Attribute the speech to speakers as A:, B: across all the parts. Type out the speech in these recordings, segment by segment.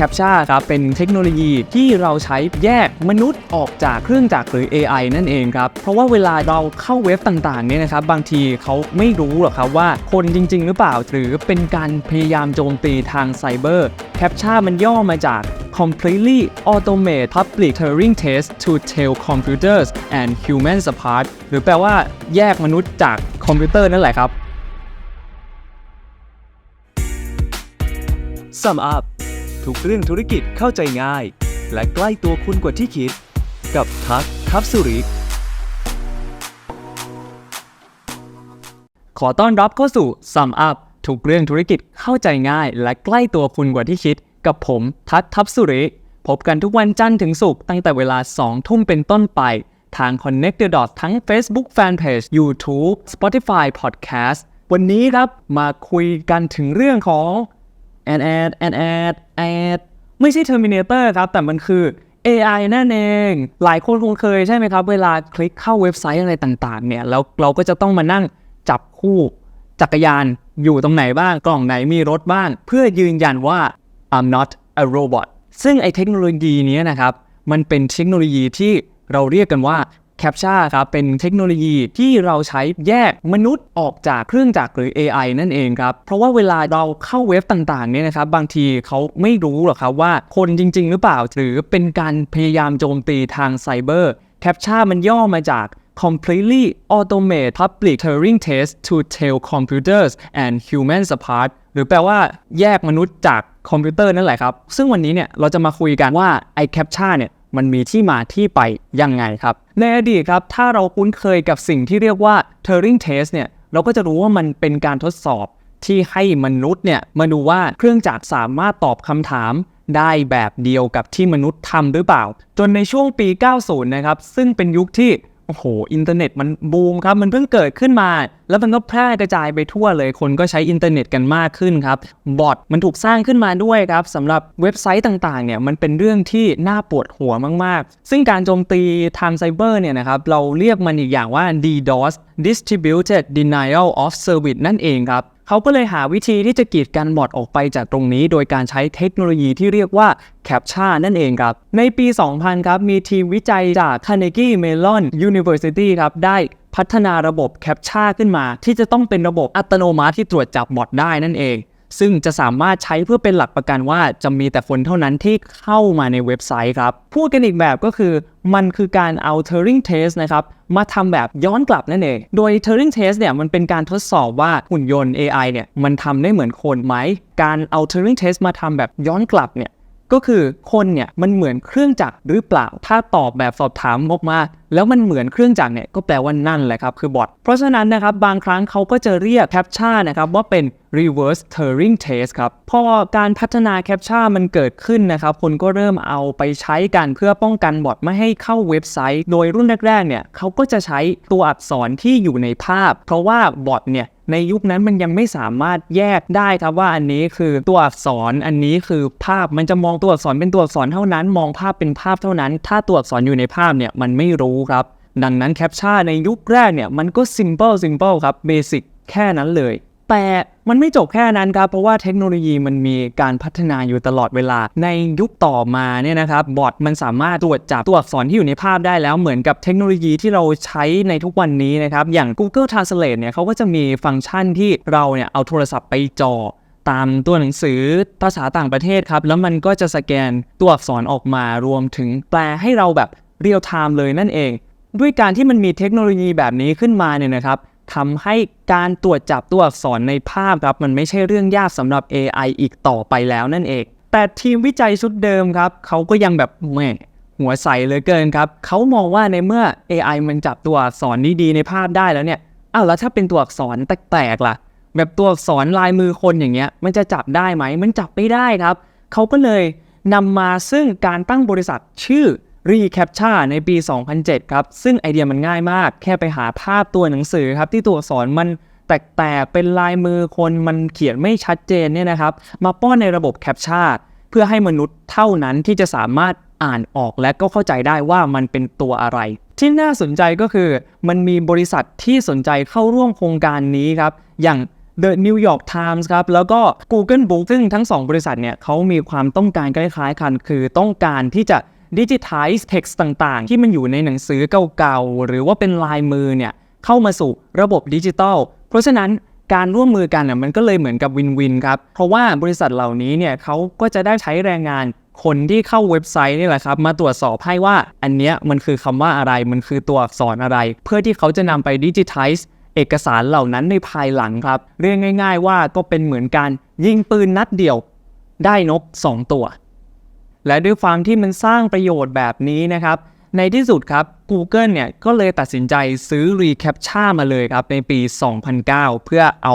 A: CAPTCHA ครับเป็นเทคโนโลยีที่เราใช้แยกมนุษย์ออกจากเครื่องจักรหรือ AI นั่นเองครับ เพราะว่าเวลาเราเข้าเว็บต่างๆเนี่ยนะครับบางทีเขาไม่รู้หรอกครับว่าคนจริง ๆ หรือเปล่า หรือเป็นการพยายามโจมตีทางไซเบอร์ CAPTCHA มันย่อมาจาก completely automate public Turing test to tell computers and humans apart หรือแปลว่าแยกมนุษย์จากคอมพิวเตอร์นั่นแหละครับ
B: Sum Up ทุกเรื่องธุรกิจเข้าใจง่าย และใกล้ตัวคุณกว่าที่คิด กับทักทับสุริ
A: ขอต้อนรับเข้าสู่ Sum Up ทุกเรื่องธุรกิจเข้าใจง่าย และใกล้ตัวคุณกว่าที่คิด กับผมทัศทัพสุริพบกันทุกวันจันทร์ถึงศุกร์ตั้งแต่เวลา 2 ทุ่มเป็นต้นไป ทาง Connect the Dot ทั้ง Facebook Fanpage YouTube Spotify Podcast วันนี้ครับมาคุยกันถึงเรื่องของ แอดแอดแอดแอดแอดไม่ใช่ Terminator ครับ แต่มันคือ AI นั่นเอง หลายคนคงเคยใช่ไหมครับ เวลาคลิกเข้าเว็บไซต์อะไรต่างๆ เนี่ยแล้วเราก็จะต้องมานั่งจับคู่จักรยานอยู่ตรงไหนบ้าง กล่องไหนมีรถบ้าง เพื่อยืนยันว่า I'm not a robot ซึ่งไอเทคโนโลยีนี้นะครับ มันเป็นเทคโนโลยีที่เราเรียกกันว่า CAPTCHA ครับเป็นเทคโนโลยีที่เราใช้แยกมนุษย์ออกจากเครื่องจักรหรือ AI นั่นเองครับ เพราะว่าเวลาเราเข้าเว็บต่างๆเนี่ยนะครับบางทีเขาไม่รู้หรอกครับว่าคนจริง ๆ หรือเปล่า หรือเป็นการพยายามโจมตีทางไซเบอร์ CAPTCHA มันย่อมาจาก completely automate public Turing test to tell computers and humans apart หรือแปลว่าแยกมนุษย์จากคอมพิวเตอร์นั่นแหละครับ ซึ่งวันนี้เนี่ยเราจะมาคุยกันว่าไอ้ CAPTCHA เนี่ย มันมีที่มาที่ไปยังไงครับ ในอดีตครับ ถ้าเราคุ้นเคยกับสิ่งที่เรียกว่า Turing test เนี่ยเราก็จะรู้ว่ามันเป็นการทดสอบที่ให้มนุษย์เนี่ยมาดูว่าเครื่องจักรสามารถตอบคำถามได้แบบเดียวกับที่มนุษย์ทำหรือเปล่า จนในช่วงปี 90 นะครับ ซึ่งเป็นยุคที่ โอ้โห อินเทอร์เน็ตมันบูมครับ มันเพิ่งเกิดขึ้นมา แล้วมันก็แพร่กระจายไปทั่วเลย คนก็ใช้อินเทอร์เน็ตกันมากขึ้นครับ บอทมันถูกสร้างขึ้นมาด้วยครับสำหรับเว็บไซต์ต่างๆ เนี่ย มันเป็นเรื่องที่น่าปวดหัวมากๆ ซึ่งการโจมตีทางไซเบอร์เนี่ยนะครับ เราเรียกมันอีกอย่างว่า DDoS Distributed Denial of Service นั่นเองครับ เขาก็เลยหาวิธีที่จะกีดกันบอดออกไปจากตรงนี้ โดยการใช้เทคโนโลยีที่เรียกว่า CAPTCHA นั่นเองครับ ในปี 2000 ครับ มีทีมวิจัยจาก Carnegie Mellon University ครับ ได้พัฒนาระบบ CAPTCHA ขึ้นมา ที่จะต้องเป็นระบบอัตโนมัติที่ตรวจจับบอดได้นั่นเอง ซึ่งจะสามารถใช้เพื่อเป็นหลักประกันว่าจะมีแต่คนเท่านั้นที่เข้ามาในเว็บไซต์ครับ พูดกันอีกแบบก็คือมันคือการเอา Turing test นะครับ มาทำแบบย้อนกลับนั่นเอง โดย Turing test เนี่ยมันเป็นการทดสอบว่าหุ่นยนต์ AI เนี่ยมันทำได้เหมือนคนไหม การเอา Turing test มาทำแบบย้อนกลับเนี่ยก็คือคนเนี่ยมันเหมือนเครื่องจักรหรือเปล่า ถ้าตอบแบบสอบถามออกมา แล้วมันเหมือนเครื่องจักรเนี่ยก็แปลว่านั่นแหละครับคือบอทเพราะฉะนั้นนะครับบางครั้งเขาก็จะเรียก CAPTCHA นะครับว่าเป็น reverse Turing test ครับ พอการพัฒนา CAPTCHA มันเกิดขึ้นนะครับ คนก็เริ่มเอาไปใช้กันเพื่อป้องกันบอทไม่ให้เข้าเว็บไซต์ โดยรุ่นแรกๆเนี่ยเขาก็จะใช้ตัวอักษรที่อยู่ในภาพ เพราะว่าบอทเนี่ยในยุคนั้นมันยังไม่สามารถแยกได้ครับว่าอันนี้คือตัวอักษรอันนี้คือภาพมันจะมองตัวอักษรเป็นตัวอักษรเท่านั้น มองภาพเป็นภาพเท่านั้น ถ้าตัวอักษรอยู่ในภาพเนี่ยมันไม่รู้ครับ ดังนั้นแคปชั่นในยุคแรกเนี่ยมันก็ simple simple ครับ basic แค่นั้นเลย แต่มันไม่จบแค่นั้นครับ เพราะว่าเทคโนโลยีมันมีการพัฒนาอยู่ตลอดเวลา ในยุคต่อมาเนี่ยนะครับบอทมันสามารถตรวจจับตัวอักษรที่อยู่ในภาพได้แล้วเหมือนกับเทคโนโลยีที่เราใช้ในทุกวันนี้นะครับ อย่าง Google Translate เนี่ยเขาก็จะมีฟังก์ชันที่เราเนี่ยเอาโทรศัพท์ไปจอตามตัวหนังสือภาษาต่างประเทศครับ แล้วมันก็จะสแกนตัวอักษรออกมารวมถึงแปลให้เราแบบ เรียลไทม์เลยนั่นเอง ด้วยการที่มันมีเทคโนโลยีแบบนี้ขึ้นมาเนี่ยนะครับทำให้การตรวจจับตัวอักษรในภาพครับมันไม่ใช่เรื่องยากสำหรับ AI อีกต่อไปแล้วนั่นเอง แต่ทีมวิจัยชุดเดิมครับเขาก็ยังแบบแหมหัวใสเลยเกินครับเขามองว่าในเมื่อ AI มันจับตัวอักษรดีๆในภาพได้แล้วเนี่ยอ้าวแล้วถ้าเป็นตัวอักษรแตกๆล่ะ แบบตัวอักษรลายมือคนอย่างเงี้ย มันจะจับได้ไหม มันจับไม่ได้ครับ เขาก็เลยนำมาซึ่งการตั้งบริษัทชื่อ reCAPTCHA ในปี 2007 ครับ ซึ่งไอเดียมันง่ายมาก แค่ไปหาภาพตัวหนังสือครับ ที่ตัวอักษรมันแตกๆเป็นลายมือคนมันเขียนไม่ชัดเจนเนี่ยนะครับ มาป้อนในระบบ CAPTCHA เพื่อให้มนุษย์เท่านั้นที่จะสามารถอ่านออกและก็เข้าใจได้ว่ามันเป็นตัวอะไร ที่น่าสนใจก็คือ มันมีบริษัทที่สนใจเข้าร่วมโครงการนี้ครับ อย่าง The New York Times ครับ แล้วก็ Google Book ซึ่งทั้ง 2 บริษัทเนี่ยเขามีความต้องการคล้ายๆกัน คือต้องการที่จะ digitize text ต่างๆ ที่มันอยู่ในหนังสือเก่าๆ หรือว่าเป็นลายมือเนี่ยเข้ามาสู่ระบบดิจิทัล เพราะฉะนั้นการร่วมมือกันน่ะมันก็เลยเหมือนกับวินวินครับ เพราะว่าบริษัทเหล่านี้เนี่ยเขาก็จะได้ใช้แรงงานคนที่เข้าเว็บไซต์นี่แหละครับ มาตรวจสอบให้ว่าอันเนี้ยมันคือคำว่าอะไรมันคือตัวอักษรอะไร เพื่อที่เขาจะนำไปดิจิทัลเอกสารเหล่านั้นในภายหลังครับ เรียกง่าย ๆ ว่าก็เป็นเหมือนการยิงปืนนัดเดียว ได้นก 2 ตัว และด้วยความที่มันสร้างประโยชน์แบบนี้นะครับ ในที่สุดครับ Google เนี่ยก็เลยตัดสินใจซื้อ reCAPTCHA มาเลยครับ ในปี 2009 เพื่อเอา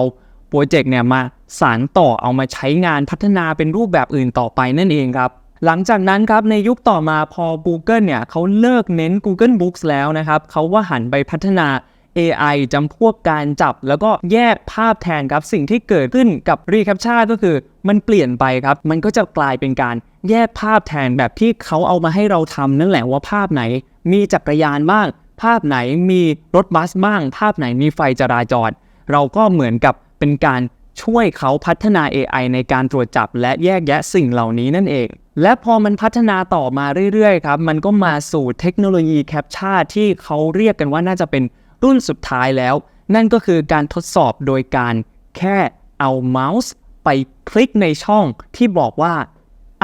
A: โปรเจกต์เนี่ยมาสารต่อเอามาใช้งานพัฒนาเป็นรูปแบบอื่นต่อไปนั่นเองครับ หลังจากนั้นครับในยุคต่อมาพอ Google เนี่ยเขาเลิกเน้น Google Books แล้วนะครับเขาว่าหันไปพัฒนา AI จำพวกการจับ แล้วก็แยกภาพแทนครับ สิ่งที่เกิดขึ้นกับ reCAPTCHA ก็คือมันเปลี่ยนไปครับ มันก็จะกลายเป็นการแยกภาพแทนแบบที่เขาเอามาให้เราทำนั่นแหละว่าภาพไหน มีจักรยานบ้าง ภาพไหนมีรถบัสบ้าง ภาพไหนมีไฟจราจร เราก็เหมือนกับเป็นการช่วยเขาพัฒนา AI ในการตรวจจับและแยกแยะสิ่งเหล่านี้นั่นเอง และพอมันพัฒนาต่อมาเรื่อยๆครับ มันก็มาสู่เทคโนโลยีแคปช r ที่เขาเรียกกันว่าน่าจะเป็น รุ่นสุดท้ายแล้ว นั่นก็คือการทดสอบโดยการแค่เอาเมาส์ไปคลิกในช่องที่บอกว่า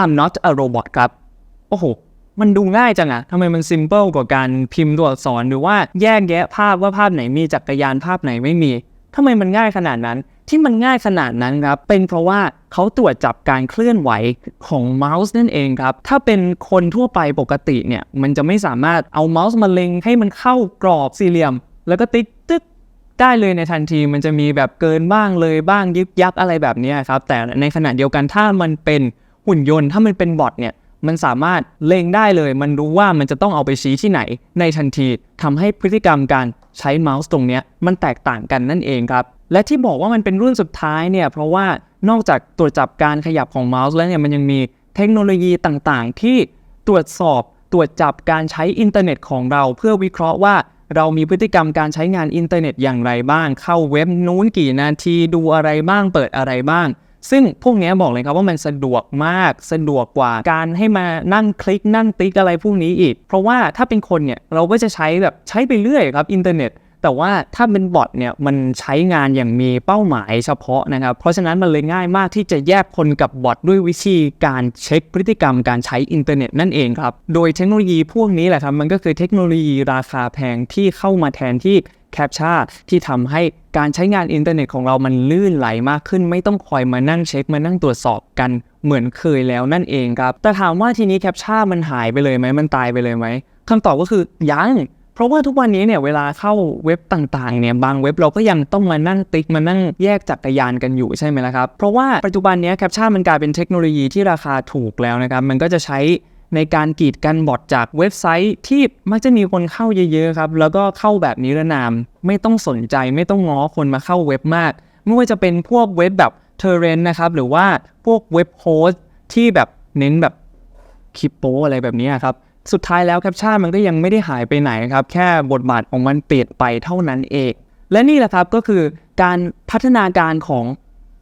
A: I'm not a robot ครับ โอ้โห มันดูง่ายจังอะทำไมมันซิมเ l ิลกว่าการพิมพ์ตัวอักษรหรือว่าแยกแยะภาพว่าภาพไหนมีจักรยานภาพไหนไม่มีทำไมมันง่ายขนาดนั้น ที่มันง่ายขนาดนั้นครับ เป็นเพราะว่าเขาตรวจจับการเคลื่อนไหวของเมาส์นั่นเองครับ ถ้าเป็นคนทั่วไปปกติเนี่ย มันจะไม่สามารถเอาเมาส์มาเล็งให้มันเข้ากรอบสี่เหลี่ยม แล้วก็ติ๊กตึ๊กได้เลยในทันทีมันจะมีแบบเกินบ้างเลยบ้างยึกยักอะไรแบบนี้ครับ แต่ในขณะเดียวกันถ้ามันเป็นหุ่นยนต์ ถ้ามันเป็นบอทเนี่ยมันสามารถเล็งได้เลย มันรู้ว่ามันจะต้องเอาไปชี้ที่ไหน ในทันทีทำให้พฤติกรรมการใช้เมาส์ตรงนี้มันแตกต่างกันนั่นเองครับ และที่บอกว่ามันเป็นรุ่นสุดท้ายเนี่ยเพราะว่านอกจากตรวจจับการขยับของเมาส์แล้วเนี่ยมันยังมีเทคโนโลยีต่างๆ ที่ตรวจสอบตรวจจับการใช้อินเทอร์เน็ตของเรา เพื่อวิเคราะห์ว่า เรามีพฤติกรรมการใช้งานอินเทอร์เน็ตอย่างไรบ้าง เข้าเว็บนู้นกี่นาทีดูอะไรบ้างเปิดอะไรบ้าง ซึ่งพวกนี้บอกเลยครับว่ามันสะดวกมากสะดวกกว่าการให้มานั่งคลิกนั่งติ๊กอะไรพวกนี้อีก เพราะว่าถ้าเป็นคนเนี่ยเราก็จะใช้แบบใช้ไปเรื่อยครับอินเทอร์เน็ต แต่ว่าถ้าเป็นบอทเนี่ยมันใช้งานอย่างมีเป้าหมายเฉพาะนะครับ เพราะฉะนั้นมันเลยง่ายมากที่จะแยกคนกับบอทด้วยวิธีการเช็คพฤติกรรมการใช้อินเทอร์เน็ตนั่นเองครับ โดยเทคโนโลยีพวกนี้แหละครับมันก็คือเทคโนโลยีราคาแพงที่เข้ามาแทนที่แคปชั่ที่ทำให้การใช้งานอินเทอร์เน็ตของเรามันลื่นไหลมากขึ้น ไม่ต้องคอยมานั่งเช็คมานั่งตรวจสอบกันเหมือนเคยแล้วนั่นเองครับ แต่ถามว่าทีนี้แคปชั่มันหายไปเลยไหมมันตายไปเลยไหมคำตอบก็คือยัง เพราะว่าทุกวันนี้เนี่ยเวลาเข้าเว็บต่างๆเนี่ยบางเว็บเราก็ยังต้องมานั่งติ๊กมานั่งแยกจักรยานกันอยู่ใช่ไหมล่ะครับ เพราะว่าปัจจุบันนี้แคปชั่นมันกลายเป็นเทคโนโลยีที่ราคาถูกแล้วนะครับ มันก็จะใช้ในการกีดกันบอทจากเว็บไซต์ที่มักจะมีคนเข้าเยอะๆครับ แล้วก็เข้าแบบนิรนาม ไม่ต้องสนใจไม่ต้องง้อคนมาเข้าเว็บมาก ไม่ว่าจะเป็นพวกเว็บแบบเทเรนนะครับหรือว่าพวกเว็บโฮสที่แบบเน้นแบบคลิปโป้อะไรแบบนี้ครับ สุดท้ายแล้วแคปชั่นมันก็ยังไม่ได้หายไปไหนครับ แค่บทบาทของมันเปลี่ยนไปเท่านั้นเอง และนี่แหละครับก็คือการพัฒนาการของ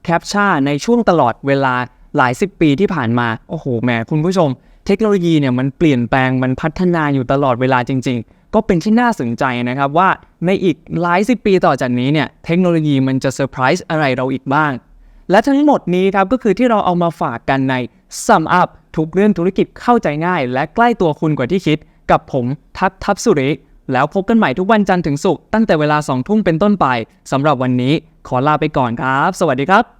A: แคปชั่นในช่วงตลอดเวลาหลายสิบปีที่ผ่านมา โอ้โหแหมคุณผู้ชม เทคโนโลยีเนี่ยมันเปลี่ยนแปลงมันพัฒนาอยู่ตลอดเวลาจริง ๆ ก็เป็นที่น่าสนใจนะครับว่าในอีกหลายสิบปีต่อจากนี้เนี่ยเทคโนโลยีมันจะเซอร์ไพรส์อะไรเราอีกบ้าง และทั้งหมดนี้ครับก็คือที่เราเอามาฝากกันใน Sum Up ทุกเรื่องธุรกิจเข้าใจง่าย และใกล้ตัวคุณกว่าที่คิด กับผมทัพทัพสุริ แล้วพบกันใหม่ทุกวันจันทร์ถึงศุกร์ตั้งแต่เวลา2ทุ่มเป็นต้นไปสำหรับวันนี้ขอลาไปก่อนครับ สวัสดีครับ